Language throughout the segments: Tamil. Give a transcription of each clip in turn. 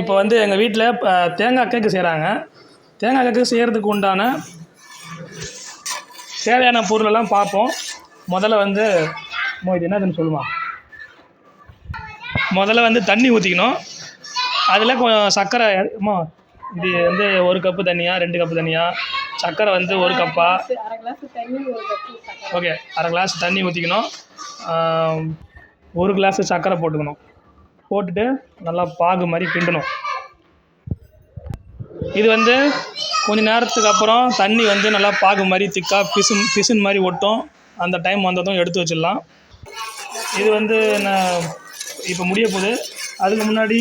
இப்போ வந்து எங்கள் வீட்டில் தேங்காய் கேக்கு செய்கிறாங்க தேங்காய் கேக்கு செய்கிறதுக்கு உண்டான தேவையான பொருளெல்லாம் பார்ப்போம். முதல்ல வந்து இது என்னதுன்னு சொல்லுவான் முதல்ல வந்து தண்ணி ஊற்றிக்கணும் அதில் கொஞ்சம் சர்க்கரை இது வந்து ஒரு கப்பு தண்ணியாக ரெண்டு கப்பு தண்ணியாக சர்க்கரை வந்து ஒரு கப்பா? ஓகே அரை கிளாஸ் தண்ணி ஊற்றிக்கணும் ஒரு கிளாஸ் சர்க்கரை போட்டுக்கணும். போட்டுட்டு நல்லா பாகு மாதிரி கிண்டணும். இது வந்து கொஞ்ச நேரத்துக்கு அப்புறம் தண்ணி வந்து நல்லா பாகு மாதிரி திக்காக பிசுன் பிசுன் மாதிரி ஒட்டும். அந்த டைம் வந்ததும் எடுத்து வச்சிடலாம். இது வந்து நான் இப்போ முடிய போகுது. அதுக்கு முன்னாடி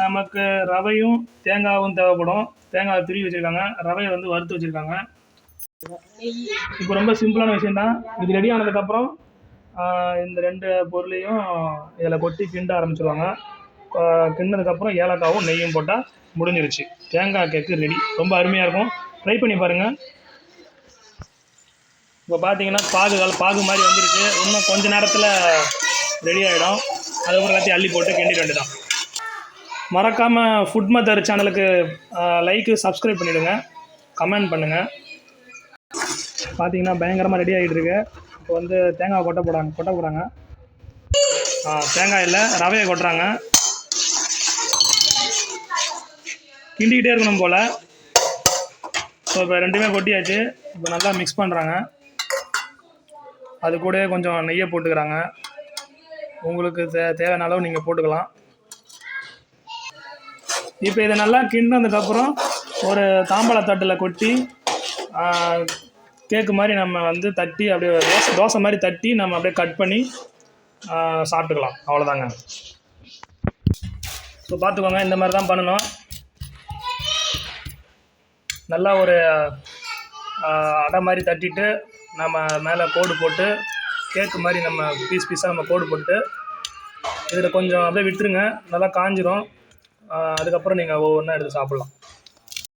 நமக்கு ரவையும் தேங்காயும் தேவைப்படும். தேங்காய் துருவி வச்சுருக்காங்க. ரவையை வந்து வறுத்து வச்சுருக்காங்க. இப்போ ரொம்ப சிம்பிளான விஷயம் தான் இது ரெடி ஆனதுக்கப்புறம் இந்த ரெண்டு பொருளையும் இதில் கொட்டி கிண்ட ஆரம்பிச்சிருவாங்க. கிண்டதுக்கப்புறம் ஏலக்காவும் நெய்யும் போட்டால் முடிஞ்சிருச்சு. தேங்காய் கேக்கு ரெடி ரொம்ப அருமையாக இருக்கும். ட்ரை பண்ணி பாருங்கள் இப்போ பார்த்தீங்கன்னா பாகு பாகு மாதிரி வந்துருச்சு. இன்னும் கொஞ்ச நேரத்தில் ரெடி ஆகிடும் அதுக்கப்புறம் எல்லாத்தையும் அள்ளி போட்டு கிண்டிட வேண்டியதான் மறக்காமல் ஃபுட் மதர் சேனலுக்கு லைக்கு சப்ஸ்கிரைப் பண்ணிவிடுங்க கமெண்ட் பண்ணுங்கள் பார்த்தீங்கன்னா பயங்கரமாக ரெடி ஆகிட்டு இருக்கு. இப்போ வந்து தேங்காய் கொட்ட போடாங்க கொட்ட போகிறாங்க ஆ தேங்காய் இல்லை ரவையை கொட்டுறாங்க. கிண்டிக்கிட்டே இருக்கணும் போல். ஸோ இப்போ ரெண்டுமே கொட்டியாச்சு. இப்போ நல்லா மிக்ஸ் பண்ணுறாங்க அது கூட கொஞ்சம் நெய்யை போட்டுக்கிறாங்க. உங்களுக்கு தே தேவையான அளவு நீங்கள் போட்டுக்கலாம். இப்போ இதை நல்லா கிண்டினதுக்கப்புறம் ஒரு தாம்பாள தட்டில் கொட்டி கேக்கு மாதிரி நம்ம வந்து தட்டி அப்படியே தோசை தோசை மாதிரி தட்டி நம்ம அப்படியே கட் பண்ணி சாப்பிட்டுக்கலாம். அவ்வளோதாங்க ஸோ பார்த்துக்கோங்க இந்த மாதிரி தான் பண்ணணும். நல்லா ஒரு அடை மாதிரி தட்டிட்டு நம்ம மேலே கோடு போட்டு கேக்கு மாதிரி நம்ம பீஸ் பீஸாக நம்ம கோடு போட்டு இதில் கொஞ்சம் அப்படியே விட்டுருங்க. நல்லா காஞ்சிரும். அதுக்கப்புறம் நீங்கள் ஒவ்வொன்றா எடுத்து சாப்பிட்லாம்.